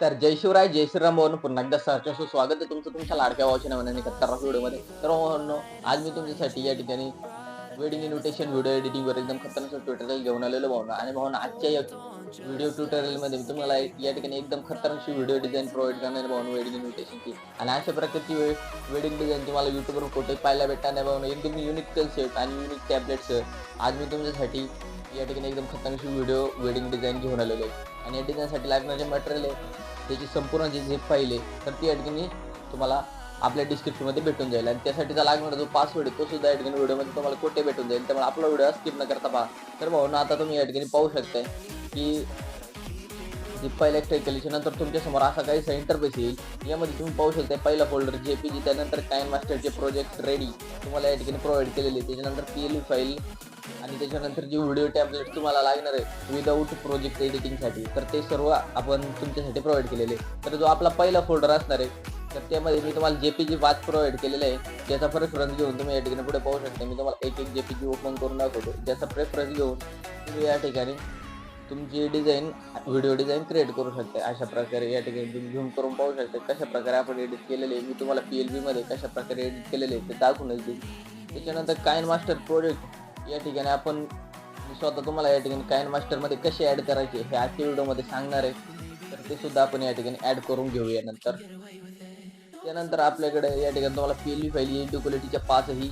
तर जय शिवराय जय श्रीराम भाऊ पुन्हा एकदा सहर्ष स्वागत आहे तुमचं. तुमच्या लाडक्या भावाच्या नावाने कत्तर व्हिडिओमध्ये. तर भावांनो, आज मी तुमच्यासाठी या ठिकाणी वेडिंग इन्व्हिटेशन व्हिडिओ एडिटिंगवर एकदम खतरनाक ट्युटोरियल घेऊन आलेलो भावना. आणि भावना आजच्या या व्हिडिओ ट्युटोरियलमध्ये मी तुम्हाला या ठिकाणी एकदम खतरनाक व्हिडिओ डिझाईन प्रोव्हाइड करणार आहे भावना वेडिंग इन्व्हिटेशनची आणि अशा प्रकारची वेडिंग डिझाईन तुम्हाला युट्यूबवर कुठे पाहायला भेटणार नाही भावना. एकदम युनिक कन्सेप्ट आणि युनिक टॅबलेट्स आज मी तुमच्यासाठी या ठिकाणी एकदम खतरनाक व्हिडिओ वेडिंग डिझाईन घेऊन आलेलो आहे. आणि या डिझाईनसाठी लागणारे मटेरियल आहे त्याची संपूर्ण जी झिप पाहिली तर ती या तुम्हाला आपल्या डिस्क्रिप्शनमध्ये भेटून जाईल. आणि त्यासाठीचा लागणारा जो पासवर्ड आहे तो सुद्धा या व्हिडिओमध्ये तुम्हाला कुठे भेटून जाईल त्यामुळे आपला व्हिडिओ स्किप न करता पहा. तर भाऊ ना आता तुम्ही या पाहू शकताय की जी पहिल्या एक्स्ट्रा केल्याच्यानंतर तुमच्यासमोर असा काहीसा इंटरफेस येईल. यामध्ये तुम्ही पाहू शकता पहिला फोल्डर जे पी जी त्यानंतर टाईम मास्टरचे प्रोजेक्ट रेडी तुम्हाला या ठिकाणी प्रोव्हाइड केलेले आहे. त्याच्यानंतर पी एल फाईल आणि त्याच्यानंतर जी व्हिडिओ टॅबलेट तुम्हाला लागणार आहे विदाऊट प्रोजेक्ट एडिटिंगसाठी तर ते सर्व आपण तुमच्यासाठी प्रोव्हाइड केलेले. आहे. तर जो आपला पहिला फोल्डर असणार आहे तर त्यामध्ये मी तुम्हाला जे पी जी पाच प्रोव्हाइड केलेला आहे. ज्याचा प्रेफरन्स घेऊन तुम्ही या ठिकाणी पुढे पाहू शकता. मी तुम्हाला एक एक जे पी जी ओपन करून दाखवतो. ज्याचा प्रेफरन्स घेऊन तुम्ही या ठिकाणी तुमची डिझाईन व्हिडिओ डिझाईन क्रिएट करू शकता. अशा प्रकारे या ठिकाणी तुम्ही झूम करून पाहू शकता. कशा प्रकारे आपण एडिट केलेले आहे मी तुम्हाला पी एल बीमध्ये कशा प्रकारे एडिट केलेले आहे ते दाखवूनच देईल त्याच्यानंतर कायन मास्टर प्रोजेक्ट या ठिकाणी आपण स्वतः तुम्हाला या ठिकाणी कायन मास्टरमध्ये कसे ॲड करायचे हे आजच्या व्हिडिओमध्ये सांगणार आहे. तर ते सुद्धा आपण या ठिकाणी ॲड करून घेऊया नंतर. त्यानंतर आपल्याकडे या ठिकाणी तुम्हाला P L B file H D क्वालिटीच्या पाचही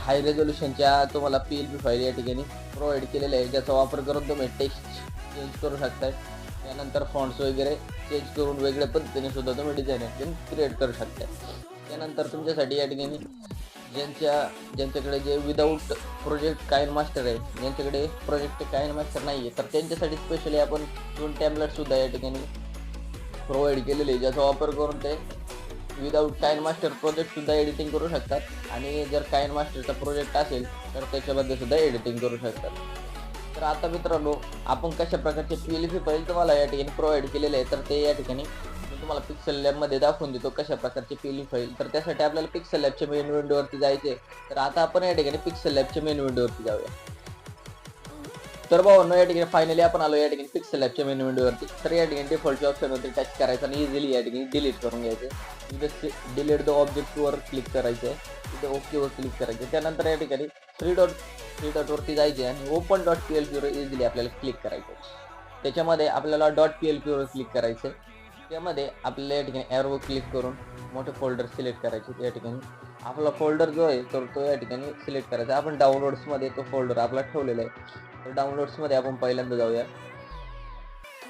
हाय रेझोल्युशनच्या तुम्हाला पी एल बी फाईल या ठिकाणी प्रोव्हाइड केलेल्या आहे ज्याचा वापर करून तुम्ही टेक्स्ट चेंज करू शकताय. त्यानंतर फॉन्ट्स वगैरे चेंज करून वेगळ्या पद्धतीने सुद्धा तुम्ही डिझाईन क्रिएट करू शकताय. त्यानंतर तुमच्यासाठी या ठिकाणी ज्यांच्या ज्यांच्याकडे जे विदाऊट प्रोजेक्ट कायन मास्टर आहे ज्यांच्याकडे प्रोजेक्ट कायन मास्टर नाही आहे तर त्यांच्यासाठी स्पेशली आपण दोन टॅबलेटसुद्धा या ठिकाणी प्रोव्हाइड केलेले आहे ज्याचा वापर करून ते विदाऊट कायन मास्टर प्रोजेक्टसुद्धा एडिटिंग करू शकतात. आणि जर कायन मास्टरचा प्रोजेक्ट असेल तर त्याच्यामध्ये सुद्धा एडिटिंग करू शकतात. तर आता मित्रांनो आपण कशा प्रकारचे पी एल फाईल तुम्हाला या ठिकाणी प्रोव्हाइड केलेले आहे तर ते या ठिकाणी तुम्हाला पिक्सल लॅबमध्ये दाखवून देतो कशा प्रकारची पेलिंग होईल. फाईल तर त्यासाठी आपल्याला पिक्सल लॅबच्या मेन विंडोवरती जायचे तर आता आपण या ठिकाणी पिक्सल लॅबच्या मेन विंडोवरती जाऊया. तर भाऊ या ठिकाणी फायनली आपण आलो या ठिकाणी पिक्सल लॅबच्या मेन विंडोवरती तर या ठिकाणी डिफॉल्टच्या ऑप्शनवरती टच करायचं आणि इझिली या ठिकाणी डिलीट करून घ्यायचं. तिथे डिलीट द ऑब्जेक्टवर क्लिक करायचं. आहे तिथे ओकेवर क्लिक करायचं. त्यानंतर या ठिकाणी थ्री डॉट थ्री डॉटवरती जायचे आणि ओपन डॉट पी एल पीवर इझिली आपल्याला क्लिक करायचं. त्याच्यामध्ये आपल्याला डॉट पी एल पीवर क्लिक करायचं त्यामध्ये आपल्याला या ठिकाणी ॲरो क्लिक करून मोठे फोल्डर सिलेक्ट करायचे या ठिकाणी. आपला फोल्डर जो आहे तर तो या ठिकाणी सिलेक्ट करायचा. आपण डाउनलोड्समध्ये तो फोल्डर आपला ठेवलेला आहे. तर डाउनलोड्समध्ये आपण पहिल्यांदा जाऊया.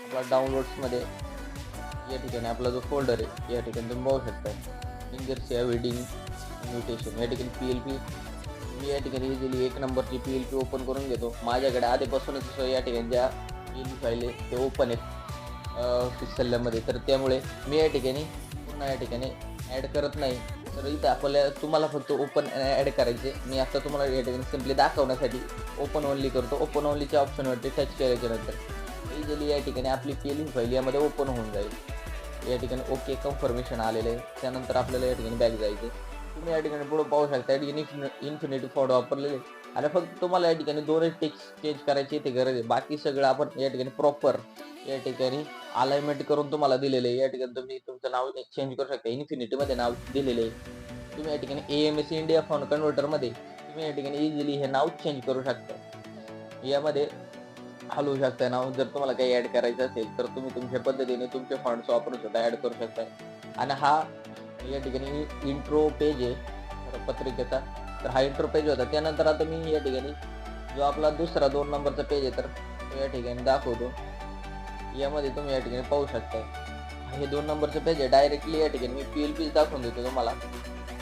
आपला डाउनलोड्समध्ये या ठिकाणी आपला जो फोल्डर आहे या ठिकाणी तुम्ही बघू शकता. इंजर्सिया वेडिंग इन्व्हिटेशन या ठिकाणी पी एल पी मी या ठिकाणी इझिली एक नंबरची पी एल पी ओपन करून घेतो. माझ्याकडे आधीपासूनच या ठिकाणी ज्या पी एल पी फाईल आहे ते ओपन आहेत. पिक्सलमध्ये तर त्यामुळे मी या ठिकाणी पुन्हा या ठिकाणी ॲड करत नाही तर इथं आपल्याला तुम्हाला फक्त ओपन ॲड करायचे मी आता तुम्हाला या ठिकाणी सिम्पली दाखवण्यासाठी ओपन ओनली करतो ओपन ओनलीच्या ऑप्शनवरती टच केल्याच्यानंतर इझिली या ठिकाणी आपली पेलिंग फाईल यामध्ये ओपन होऊन जाईल या ठिकाणी ओके कन्फर्मेशन आलेलं आहे त्यानंतर आपल्याला या ठिकाणी बॅग जायचं तुम्ही या ठिकाणी पुढे पाहू शकता या ठिकाणी इन्फिनिटी फॉड वापरलेले आणि फक्त तुम्हाला या ठिकाणी दोनच टेक्स्ट चेंज करायची ते गरज आहे बाकी सगळं आपण या ठिकाणी प्रॉपर या ठिकाणी अलाइनमेंट करून तुम्हाला दिलेले या ठिकाणी तुम्ही तुमचं नाव चेंज करू शकता. इन्फिनिटीमध्ये नाव दिलेले आहे. तुम्ही या ठिकाणी A M S India font कन्व्हर्टरमध्ये तुम्ही या ठिकाणी इझिली हे नाव चेंज करू शकता. यामध्ये हलवू शकता नाव. जर तुम्हाला काही ऍड करायचं असेल, तर तुम्ही तुमच्या पद्धतीने तुमचे फंड्स वापरून सुद्धा ऍड करू शकता. आणि हा या ठिकाणी इंट्रो पेज आहे. पत्रिकेचा. तर हा इंट्रो पेज होता. त्यानंतर आता मी या ठिकाणी जो आपला दुसरा दोन नंबरचा पेज आहे, तर तो या ठिकाणी दाखवतो. यामध्ये तुम्ही या ठिकाणी पाहू शकता. हे दोन नंबरचं पेज आहे. डायरेक्टली या ठिकाणी मी पी एल पीच दाखवून देतो तुम्हाला.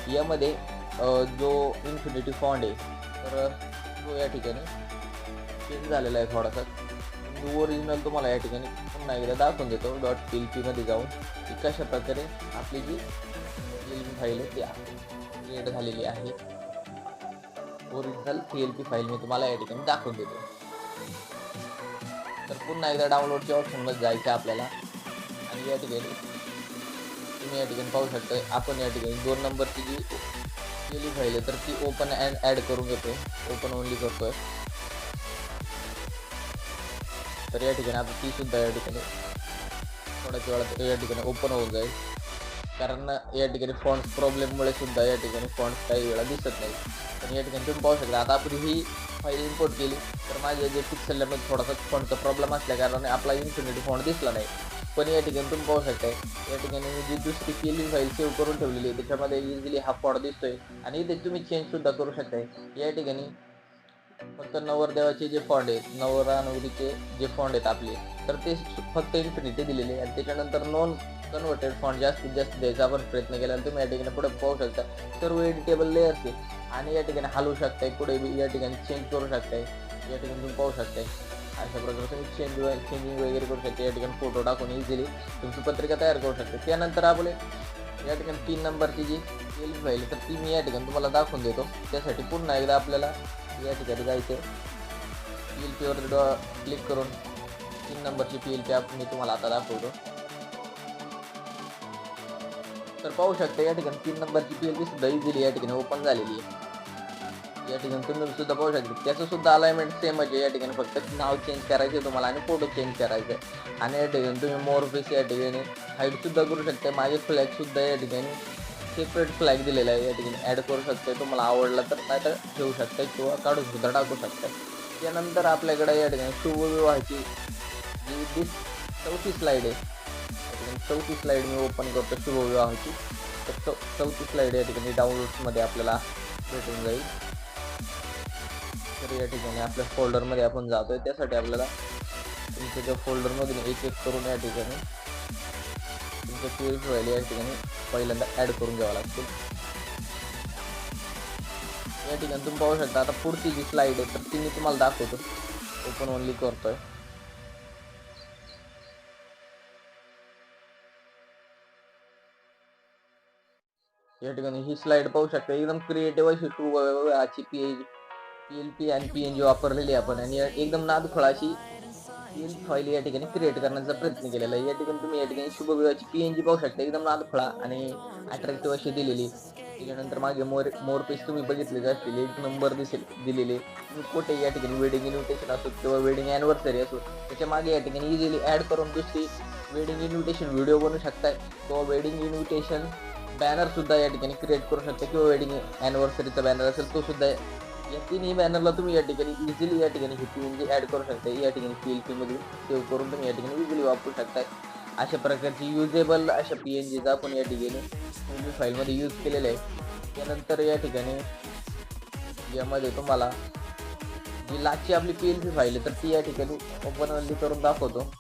यामध्ये जो इन्फिनिटी फॉन्ड आहे तर तो या ठिकाणी चेंज झालेला आहे थोडासा ओरिजिनल तुम्हाला या ठिकाणी पुन्हा एकदा दाखवून देतो. डॉट पी एल पीमध्ये जाऊन की कशा प्रकारे आपली जी पी एल पी फाईल आहे ती क्रिएट झालेली आहे. Original P L P file मी तुम्हाला या ठिकाणी दाखवून देतो. तर पुन्हा एकदा डाउनलोडच्या ऑप्शनमध्ये जायचं आपल्याला. आणि या ठिकाणी तुम्ही या ठिकाणी पाहू शकता आपण या ठिकाणी दोन नंबरची जी केली फाईल तर ती ओपन अँड ॲड करून घेतो ओपन ओनली करतोय. तर या ठिकाणी आता ती सुद्धा या ठिकाणी थोड्याच वेळात या ठिकाणी ओपन होऊन जाईल. कारण या ठिकाणी फॉन्ट प्रॉब्लेममुळे सुद्धा या ठिकाणी फॉन्ट काही वेळा दिसत नाही. पण या ठिकाणी तुम्ही पाहू शकता आता आपण ही फाईल इम्पोर्ट केली तर माझ्या जे पिक्सल थोडासा फोनचा प्रॉब्लेम असल्या कारणाने आपला इन्फिनिटी फोन दिसला नाही. पण या ठिकाणी तुम्ही पाहू शकताय या ठिकाणी मी जी दुसरी केली फाईल सेव्ह करून ठेवलेली आहे त्याच्यामध्ये इझिली हा फॉड दिसतोय. आणि इथे तुम्ही चेंजसुद्धा करू शकताय. या ठिकाणी फक्त नवरदेवाचे जे फॉन्ड आहेत नवरा नवरीचे जे फॉन्ड आहेत आपले तर ते फक्त इन्फिनिटी दिलेले आहे आणि त्याच्यानंतर नॉन कन्वर्टेड फॉन्ड जास्तीत जास्त द्यायचा आपण प्रयत्न केला आणि तुम्ही या ठिकाणी पुढे पाहू शकता. सर्व एडिटेबल लेअर्स आहे आणि या ठिकाणी हलवू शकताय, पुढे बी या ठिकाणी चेंज करू शकताय, या ठिकाणी तुम्ही पाहू शकताय. अशा प्रकारे तुम्ही चेंज चेंजिंग वगैरे करू शकता या फ़ोटो टाकून इझिली तुमची पत्रिका तयार करू शकता आपले या ठिकाणी तीन नंबरची जी एल फाईल तर ती मी या ठिकाणी तुम्हाला दाखवून देतो. पुन्हा एकदा आपल्याला या ठिकाणी जायचं पी एल पीवर क्लिक करून तीन नंबरची पी एल पी आप मी तुम्हाला आता दाखवतो. तर पाहू शकता या तीन नंबरची पी एल पी सुद्धा इझिली या ओपन आहे. या ठिकाणी तुम्ही सुद्धा पाहू शकता. त्याचं सुद्धा अलाइनमेंट सेम आहे या ठिकाणी फक्त नाव चेंज करायचे तुम्हाला आणि फोटो चेंज करायचे आणि या ठिकाणी तुम्ही मोर पीस या ठिकाणी हाईट सुद्धा करू शकता. माझे फ्लॅग सुद्धा या ठिकाणी सेपरेट फ्लॅग दिलेला आहे. या ठिकाणी ॲड करू शकता. तुम्हाला आवडला तर नाही तर ठेवू शकता किंवा काढू सुद्धा टाकू शकता. त्यानंतर आपल्याकडे या ठिकाणी शुभविवाहाची जी दिस चौथी स्लाईड आहे. चौथी स्लाईड मी ओपन करतो शुभविवाहाची तर चौ चौथी स्लाईड या ठिकाणी डाउनलोड्समध्ये आपल्याला भेटून जाईल. या ठिकाणी आपल्या फोल्डरमध्ये आपण जातोय. त्यासाठी आपल्याला तुमच्या त्या फोल्डरमधून एक एक करून या ठिकाणी तुमचं पी एल या ठिकाणी पहिल्यांदा ॲड करून घ्यावं लागतो. या ठिकाणी तुम्ही पाहू शकता आता पुढची जी स्लाईड आहे तर ती मी तुम्हाला दाखवतो. ओपन ओनली करतोय. या ठिकाणी ही स्लाईड पाहू शकता. एकदम क्रिएटिव्ह अशी टू अशी P H P L P आणि पी एन जी वापरलेली आपण. आणि या- एकदम नादखोळा अशी पी एल या ठिकाणी क्रिएट करण्याचा प्रयत्न केलेला आहे. या ठिकाणी तुम्ही या ठिकाणी शुभविवाहाची पी एन जी पाहू शकता. एकदम नादखोळा आणि अट्रॅक्टिव्ह अशी दिलेली. त्याच्यानंतर मागे मोर मोर पेज तुम्ही बघितले असतील. एक नंबर दिसेल दिलेले. कुठे या ठिकाणी वेडिंग इन्व्हिटेशन असो किंवा वेडिंग अॅनिव्हर्सरी असो त्याच्यामागे या ठिकाणी इझिली ॲड करून दुसरी वेडिंग इन्व्हिटेशन व्हिडिओ बनवू शकताय. किंवा वेडिंग इन्व्हिटेशन बॅनरसुद्धा या ठिकाणी क्रिएट करू शकता किंवा वेडिंग अॅनिव्हर्सरीचा बॅनर असेल तो सुद्धा या तिन्ही बॅनरला तुम्ही या ठिकाणी इझिली या ठिकाणी ही पी म्हणजे ॲड करू शकता या ठिकाणी पी एल पीमधून सेव्ह करून तुम्ही या ठिकाणी इझिली वापरू शकता अशा प्रकारची युजेबल अशा पी एन जीचा आपण या ठिकाणी फाईलमध्ये यूज केलेले आहे त्यानंतर या ठिकाणी यामध्ये तुम्हाला जी लास्टची आपली पी एल पी फाईल आहे तर ती या ठिकाणी ओपन ओनली करून दाखवतो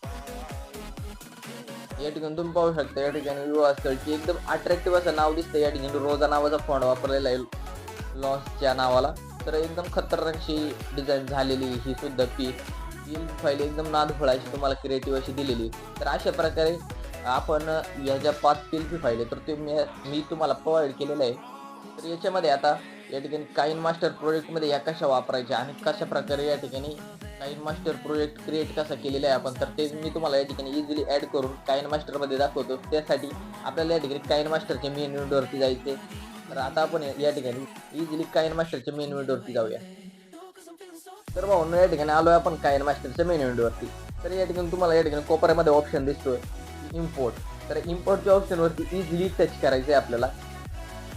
या ठिकाणी तुम्ही पाहू शकता या ठिकाणी विवाह स्थळची एकदम अट्रॅक्टिव्ह असं नाव दिसतं या ठिकाणी रोजा नावाचा फॉन्ट वापरलेला आहे लॉन्सच्या नावाला तर एकदम खतरनाकशी डिझाईन झालेली ही सुद्धा पी पी फाईल एकदम नादफळ तुम्हाला क्रिएटिव्ह अशी दिलेली तर अशा प्रकारे आपण या ज्या पाच पी पी फाईल आहे तर ते मी मी तुम्हाला प्रोव्हाइड केलेलं आहे. तर याच्यामध्ये आता या ठिकाणी काइन मास्टर प्रोजेक्टमध्ये या कशा वापरायच्या आणि कशा प्रकारे या ठिकाणी काइन मास्टर प्रोजेक्ट क्रिएट कसा केलेला आहे आपण तर ते मी तुम्हाला या ठिकाणी इझिली ॲड करून काइन मास्टरमध्ये दाखवतो. त्यासाठी आपल्याला या ठिकाणी काइन मास्टरच्या मेन विंडोवरती जायचे तर आता आपण या ठिकाणी इझिली कायन मास्टरच्या मेन विंडोवरती जाऊया. तर भाऊ या ठिकाणी आलोय आपण कायन मास्टरच्या मेन विंडोवरती तर या ठिकाणी तुम्हाला या ठिकाणी कोपऱ्यामध्ये ऑप्शन दिसतोय इम्पोर्ट तर इम्पोर्टच्या ऑप्शनवरती इझिली टच करायचं आहे आपल्याला.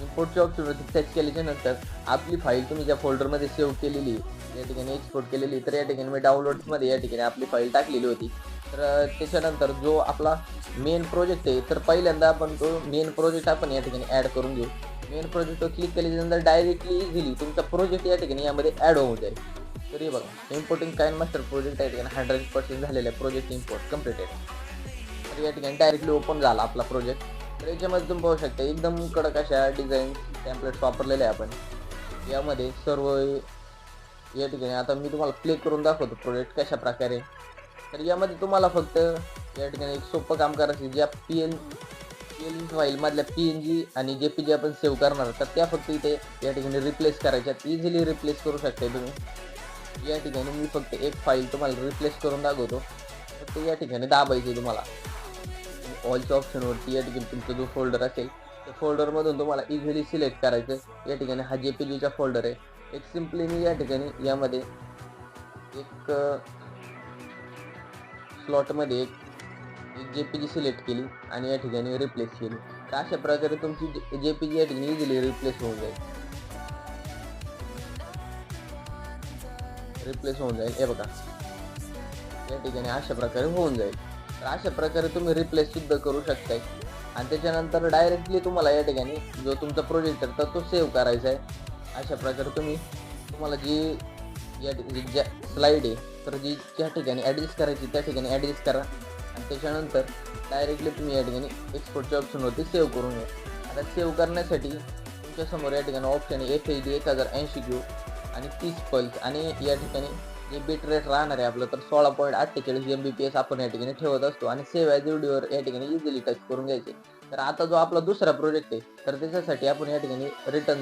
इम्पोर्टच्या ऑप्शनवरती टच केल्याच्यानंतर आपली फाईल तुम्ही ज्या फोल्डरमध्ये सेव्ह केलेली या ठिकाणी एक्सपोर्ट केलेली तर या ठिकाणी मी डाउनलोड्समध्ये या ठिकाणी आपली फाईल टाकलेली होती. तर त्याच्यानंतर जो आपला मेन प्रोजेक्ट आहे तर पहिल्यांदा आपण तो मेन प्रोजेक्ट आपण या ठिकाणी ॲड करून घेऊ. मेन प्रोजेक्टवर क्लिक केल्याच्यानंतर डायरेक्टली इझिली तुमचा प्रोजेक्ट या ठिकाणी यामध्ये ॲड होऊन जाईल. तर हे बघा इम्पोर्टिंग काइन मास्टर प्रोजेक्ट या ठिकाणी हंड्रेड पर्सेंट झालेला आहे प्रोजेक्ट इम्पोर्ट कम्प्लिटेड तर या ठिकाणी डायरेक्टली ओपन झाला आपला प्रोजेक्ट तर याच्यामध्ये तुम्ही पाहू शकता एकदम कडक अशा डिझाईन टॅम्पलेट्स वापरलेले आहे आपण. यामध्ये सर्व या ठिकाणी आता मी तुम्हाला प्ले करून दाखवतो प्रोजेक्ट कशा प्रकारे. तर यामध्ये तुम्हाला फक्त या ठिकाणी एक सोपं काम करायचं ज्या पी एन पी फाईलमधल्या पी एन जी आणि जे पी जी आपण सेव्ह करणार. तर त्या फक्त इथे या ठिकाणी रिप्लेस करायच्या इझिली रिप्लेस करू शकता तुम्ही. या ठिकाणी मी फक्त एक फाईल तुम्हाला रिप्लेस करून दाखवतो. फक्त या ठिकाणी दाबायची तुम्हाला. ऑलच्या ऑप्शनवरती या ठिकाणी तुमचा जो फोल्डर असेल त्या फोल्डरमधून तुम्हाला इझिली सिलेक्ट करायचं या ठिकाणी हा जे पी जीचा फोल्डर आहे. एक सिम्पली मी या ठिकाणी यामध्ये एक स्लॉटमध्ये एक जे पी जी सिलेक्ट केली आणि या ठिकाणी रिप्लेस केली. तर अशा प्रकारे तुमची जे पी जी या ठिकाणी इझिली रिप्लेस होऊन जाईल. रिप्लेस होऊन जाईल. हे बघा. या ठिकाणी अशा प्रकारे होऊन जाईल. तर अशा प्रकारे तुम्ही रिप्लेस सुद्धा करू शकताय. आणि त्याच्यानंतर डायरेक्टली तुम्हाला या ठिकाणी जो तुमचा प्रोजेक्ट आहे तर तो सेव्ह करायचा आहे. अशा प्रकारे तुम्ही तुम्हाला जी या ठि- ज्या स्लाईड आहे तर जी ज्या ठिकाणी ॲडजस्ट करायची त्या ठिकाणी ॲडजस्ट करा. आणि त्याच्यानंतर डायरेक्टली तुम्ही या ठिकाणी एक्सपोर्टच्या ऑप्शनवरती सेव्ह करून घ्या. आता सेव्ह करण्यासाठी तुमच्यासमोर या ठिकाणी ऑप्शन आहे एफ एच डी एक हजार ऐंशी क्यू आणि तीस पल्स. आणि या ठिकाणी जे बीट रेट राहणार आहे आपलं तर सोळा पॉईंट अठ्ठेचाळीस एम बी पी एस आपण या ठिकाणी ठेवत असतो आणि सेव्ह ॲज व्हिडिओवर या ठिकाणी इझिली टच करून घ्यायचे. तर आता जो आपला दुसरा प्रोजेक्ट आहे तर त्याच्यासाठी आपण या ठिकाणी रिटर्न